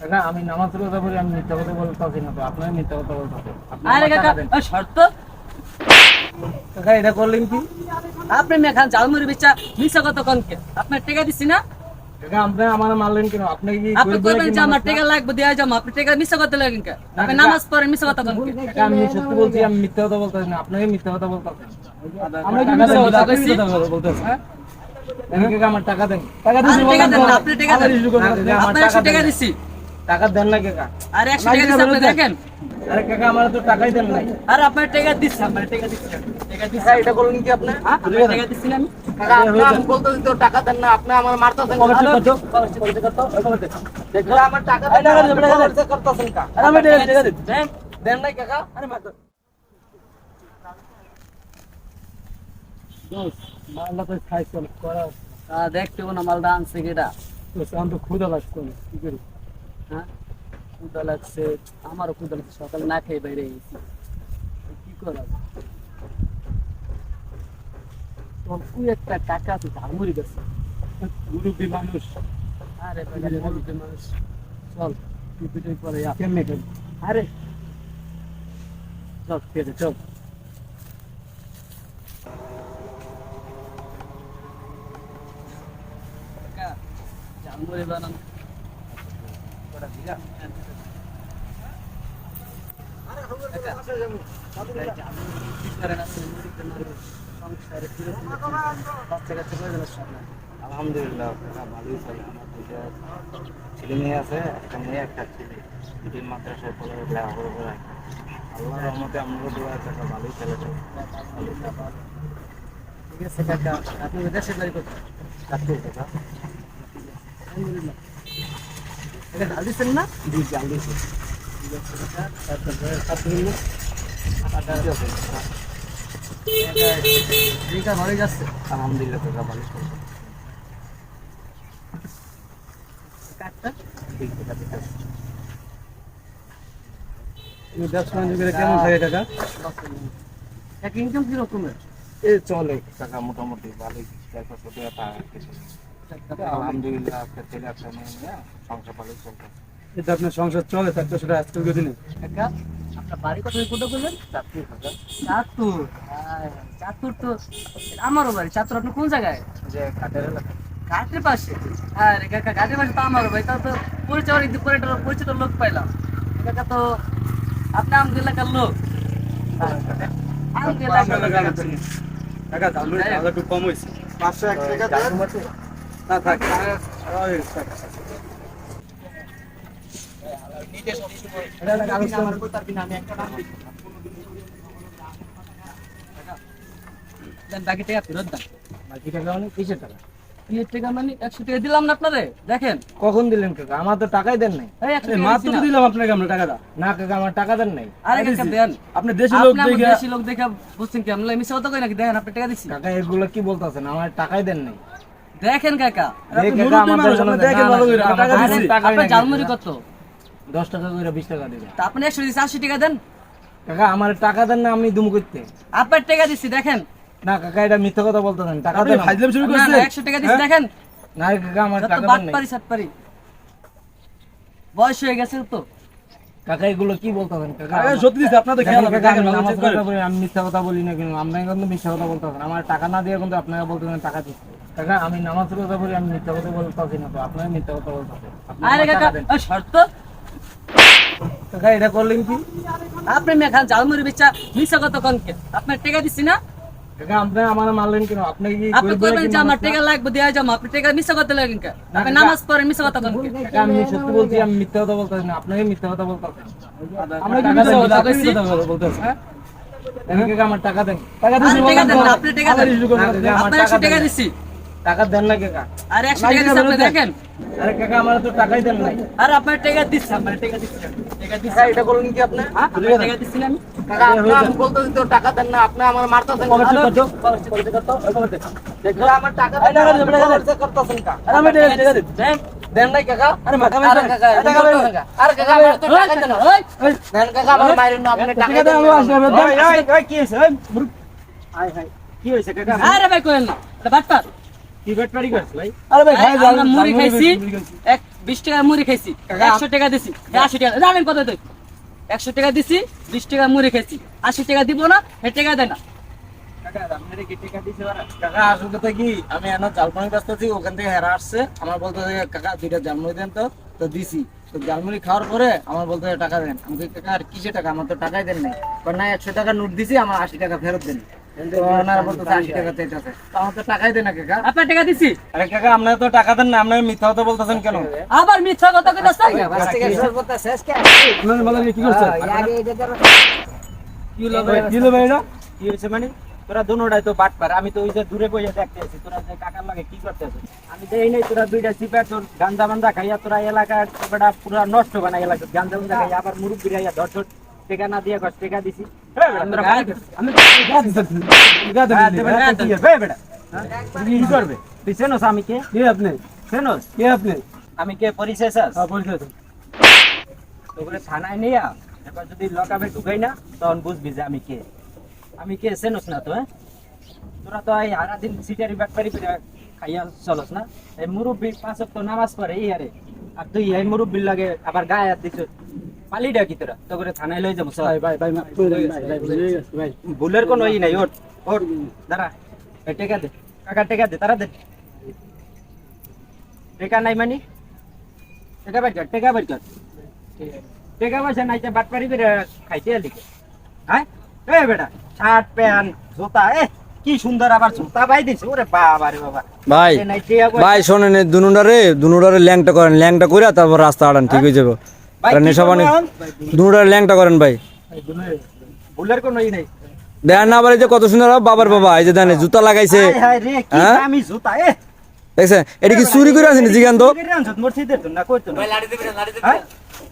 কাকা আমি নামাজ রোজা করি আমি মিথ্যা কথা বলতেছি না তো আপনার মিথ্যা কথা বলতেছেন আরে কাকা টাকা দেন। শর্ত? কাকা এটা করলেন কি? আপনি মেখান ঝালমুড়ি বেচা মিশা কত কনকে আপনার টাকা দিছি না? কাকা আপনি আমার মারলেন কেন? আপনি কি আপনি করবেন যে আমার মানুষ টাকা লাগবে দেয়া যাব আপনি টাকা মিশা কত লাগেন কে? আপনি নামাজ পড়েন মিশা কত কনকে কাকা আমি সত্যি বলছি আমি মিথ্যা কথা বলতেছি না আপনাকে মিথ্যা কথা বলতেছেন আমরা কি টাকা মিথ্যা দেন, কথা আমার টাকা দেন। না, আপনি টাকা দেন। টাকা দিছি। টাকা দেন না কাকা। আর টাকা আপনি দেখেন। আরে কাকা আমার তো টাকাই দেন নাই। আর আপনার টাকা দিচ্ছি আপনার টাকা টাকা দিচ্ছি। এটা করলেন কি আপনি? হ্যাঁ টাকা না আমি কাকা আপনি আমি বলতেছি তো টাকা দেন না আপনি আমার মারতেছেন দেখো আমার টাকা দেন না, আপনি খরচা করতেছেন কা? আর আমি টাকা দেন কাকা? আরে মাল্লা তো মালটা আনছে কেটা তো আমি তো ক্ষুদা লাগছে কি করি? হ্যাঁ? ক্ষুদা লাগছে আমারও ক্ষুদা লাগছে সকালে না খেয়ে বাইরে গেছি। কি করা তুই একটা টাকা আছে ঝালমুড়ি গেছে মুরব্বী মানুষ। আরে বাবা, মানুষ। চল তুই পিটাই করে কেমনে করি আরে। চল ঠিক চল। কাকা, ঝালমুড়ি বানানো। আলহামদুলিল্লাহ। ভালোই চলে আমার ছেলে মেয়ে আছে একটা মেয়ে একটা ছেলে দুটি মাদ্রাসায় পড়ে লেখাপড়া রহমতে দোয়া টাকা ভালোই চলে ঠিক আছে আপনি দেশের আলহামদুলিল্লাহ এটা দিচ্ছেন না? আলহামদুলিল্লাহ টাকা টাকা ব্যবসা বাণিজ্য কেমন থাকে কাকা এক ইনকাম কি রকমের এ চলে টাকা মোটামুটি ভালোই। চার পাঁচশো টাকা কিছু আলহামদুলিল্লাহ একটা ছেলে একটা মেয়ে সংসার চলতে এটা আপনার সংসার চলে থাকতে সেটা আজকালকার দিনে। আপনার বাড়ি কোথায় করবেন চাকরি টাকা চাতুর তো আমারও বাড়ি। চাতুর আপনি কোন জায়গায়? যে কাঠের এলাকা। ঘাটের পাশে। হ্যাঁ রে কাকা ঘাটের পাশে তো আমারও ভাই তাও তো পরিচয় অনেক পরে একটা পরিচিত লোক পাইলাম। কাকা তো আপনি আমাদের এলাকার লোক। আমাদের এলাকার লোক। দাম একটু কম হয়েছে। পাঁচশো এক টাকা না থাক বাকি টাকা ফেরত দেন বাকি টাকা মানে কিসের টাকা টাকা মানে একশো টাকা দিলাম না আপনারে দেখেন কখন দিলেন কাকা? আমার তো টাকাই দেন নাই। মাত্র দিলাম আপনাকে আমরা টাকাটা। না কাকা আমার টাকা দেন নাই। আরে কাকা দেন। আপনি দেশি লোক আমার দেখে দেশি লোক দেখে বুঝছেন কি? আমি মিশে কথা কই নাকি? দেখেন আপনি টাকা দিছি। কাকা এগুলো কি বলতেছেন? আমার টাকাই দেন নাই। দেখেন কাকা কাকা টাকা আপনার জালমুড়ি কত? দশ টাকা করে বিশ টাকা আপনি একশো দিচ্ছি আশি টাকা দেন। কাকা আমার টাকা দেন না আমি দুম করতে। আপনার টাকা দিচ্ছি দেখেন। না কাকা এটা মিথ্যা কথা টাকা দেন। আমার। না না একশো টাকা দিচ্ছি দেখেন। না কাকা আমার টাকা দেন পারি সাত পারি বয়স হয়ে গেছে তো। কাকা এগুলো কি বলতেছেন কাকা? আরে সত্যি দিছে আপনাদের খেয়াল কাকা, আমি নামাজ মিথ্যা কথা বলি না কিন্তু আপনাকে কিন্তু মিথ্যা কথা বলতে বলতেছেন আমার টাকা না দিয়ে কিন্তু আপনাকে বলতেছেন টাকা দিচ্ছি। কাকা আমি নামাজ রোজা করি আমি মিথ্যা কথা বলতেছি না তো। আপনাকে মিথ্যা কথা বলতেছেন আপনি আরে কাকা শর্ত। কাকা এটা করলেন কি? আপনি মেখান জালমুড়ি বেচা মিশা কত কনকে আপনার টাকা দিচ্ছি না? কাকা আপনি আমার মারলেন কেন? আপনি কি আপনি করবেন যে আমার টাকা লাগবে দেওয়া যাব আপনি টাকা মিশা করতে লাগেন কে? আপনি কাকা- নামাজ পড়েন মিশা কথা কনকে কাকা, আমি সত্যি বলছি আমি মিথ্যা কথা বলতেছি না। আপনাকে মিথ্যা কথা বলতেছেন আমরা কি মিথ্যা কথা কইছি? কথা হ্যাঁ? টাকা দেন। টাকা দেন আপনি টাকা আপনার টাকা দিচ্ছি টাকা দেন না কাকা। আর একশো টাকা দিচ্ছি আপনি দেখেন। আরে কাকা আমার তো টাকাই দেন নাই। আর আপনার টাকা আপনার টাকা টাকা এটা করলেন কি আপনি হ্যাঁ টাকা দিচ্ছি না আমি? কাকা আপনি আমি বলতেছি তো টাকা দেন না আপনি আমার মারতেছেন। দেখো আমার টাকা দেন না, আপনি খরচা করতেছেন কা। দেন দেন। নাই কাকা। আরে মাথা আরে কাকা টাকা দেন। না আরে কাকা আমার তো টাকা দেন না ওই দেন। কাকা আমার মাইরেন না আপনি টাকা দেন কি হয়েছে? কি হয়েছে কাকা? আরে ভাই কোয়েন না। এটা বাটপার কি বেট পারি করছ ভাই। আরে ভাই আমরা মুড়ি খাইছি। এক বিশ টাকা মুড়ি খাইছি। একশো টাকা দিছি। আশি টাকা। জানেন কত তুই একশো টাকা দিছি বিশ টাকা মুড়ি খাইছি। আশি টাকা দিব না সে টাকা দেয় না। কাকা আসল কথা কি? আমি এনে জালমুড়ি ব্যস্ত ওখান থেকে হেরা আসছে। আমার বলতে কাকা দুইটা জালমুড়ি দেন তো। তো দিছি। তো জালমুড়ি খাওয়ার পরে আমার বলতে টাকা দেন। আমি কাকা আর কিসে টাকা? আমার তো টাকাই দেন নাই। না একশো টাকা নোট দিছি আমার আশি টাকা ফেরত দেন। তো ওনারা বলতেছে আশি টাকা চাইতেছে তো আমার তো টাকাই দেন না কাকা আপনার টাকা দিছি। আরে কাকা আপনারা তো টাকা দেন না আপনারা মিথ্যা কথা বলতেছেন কেন? আবার মিথ্যা কথা কইতাছ আপনার বলেন কি করছে কি হলো ভাই? কি হলো ভাই এটা? কি হয়েছে মানে? তোরা তো আমি তো ওই যে দূরে বইয়া দেখতে আছি। তোরা যে কাকার লাগে কি করতে আমি দেই নাই তোরা দুইটা চিপা তোর গান্দা বান্দা খাইয়া তোরা এলাকার পুরা নষ্ট বানাই এলাকা গান্দা বান্দা খাইয়া আবার মুরুব বিরাইয়া ধর ধর। টেকা না দিয়া কষ্ট টেকা দিছি। আমি কি এবার যদি লকাবে ঢুকাই না তখন বুঝবি আমি কে আমি কে না তোরা তো এই হারা দিন সিটারি ব্যাটপারি করে খাইয়া চলস না এই মুরব্বী পাঁচ তো নামাজ পড়ে এই হারে আর তুই এই মুরব্বীর লাগে আবার গায়ে দিছ পালি ডাকি তোরা? তো করে থানায় লই যাব ভাই ভাই ভাই ভুলের কোনো ই নাই ওট ওট দাঁড়া। টেকা দে কাকা টেকা দে তারা দে। টেকা নাই মানি? টেকা বের কর টেকা বের কর। টেকা পয়সা নাই বাট পারি করে খাইতে এদিকে হ্যাঁ? এ বেটা শার্ট প্যান্ট জুতা এ কি সুন্দর আবার জুতা পাই দিছে ওরে বাবা রে বাবা। ভাই ভাই শোনেন দুনুডারে দুনুডারে ল্যাংটা করেন ল্যাংটা করে তারপর রাস্তা আড়ান ঠিক হয়ে যাবে। ভাই, কারণ কি এসব করব অনেক এখন? দুনুডারে ল্যাংটা করেন ভাই। ভুলের কোনো নাই। দেন না আবার এই যে কত সুন্দর বাবার বাবা এই যে দেন এই জুতা লাগাইছে। হায় কি হ্যাঁ? দামি জুতা এ। দেখছেন এটা কি চুরি করে আনছেন জিগান তো? কি রে আনছত মোর সিদের তো না? কইতো না?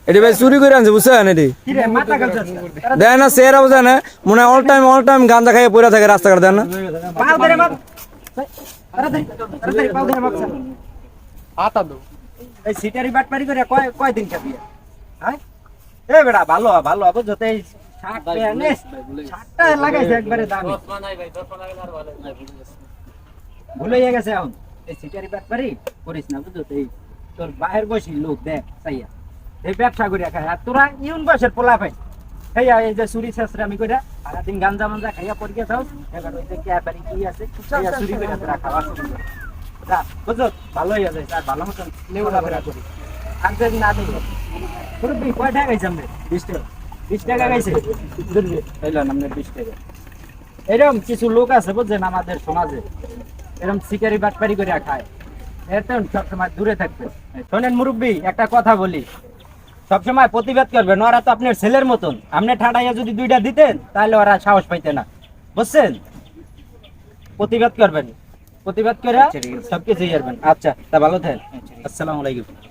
এটি ভাই চুরি করে আনছে বুঝছেন এটি? না মনে হয় অল টাইম অল টাইম গাঁজা খাইয়ে পড়ে থাকে রাস্তাঘাট দেন না? হাতা দো। এই সিটারি বাটপারি করে কয় কয় দিন খাবি হ্যাঁ এ বেটা ভালো ভালো। হবে যত এই শার্ট প্যান্ট এ, শার্টটা লাগাইছে একবারে দামি। ভুলে গেছে এখন এই সিটারি বাটপারি করিস না বুঝছ তো এই তোর বাহির বসি লোক দেখ চাইয়া। এই ব্যবসা করিয়া খায় আর তোরা ইউন বয়সের পোলা পাই এই যে চুরি শেষরে আমি কইরা সারাদিন গাঞ্জা মাঞ্জা খাইয়া পড়িয়া থাও এবার ওই যে কে কি আছে চুরি কইরা তোরা খাওয়া যা বুঝছ ভালোই আছে আর ভালো মতন করি আর যদি না মুরব্বি কয় টাকা গাইছে আমরা বিশ টাকা। বিশ টাকা গাইছে? এলো না আমরা বিশ টাকা। এরকম কিছু লোক আছে বুঝছেন আমাদের সমাজে। এরকম শিকারি বাটপারি করে খায়। এতে সবসময় দূরে থাকবে। শোনেন মুরব্বী একটা কথা বলি। সবসময় প্রতিবাদ করবেন ওরা তো আপনার ছেলের মতন। আপনি ঠাডাইয়া যদি দুইটা দিতেন তাহলে ওরা সাহস পাইতে না। বুঝছেন? প্রতিবাদ করবেন। প্রতিবাদ করে সবকিছু ইয়ে আচ্ছা তা ভালো থাকেন। আসসালামু আলাইকুম।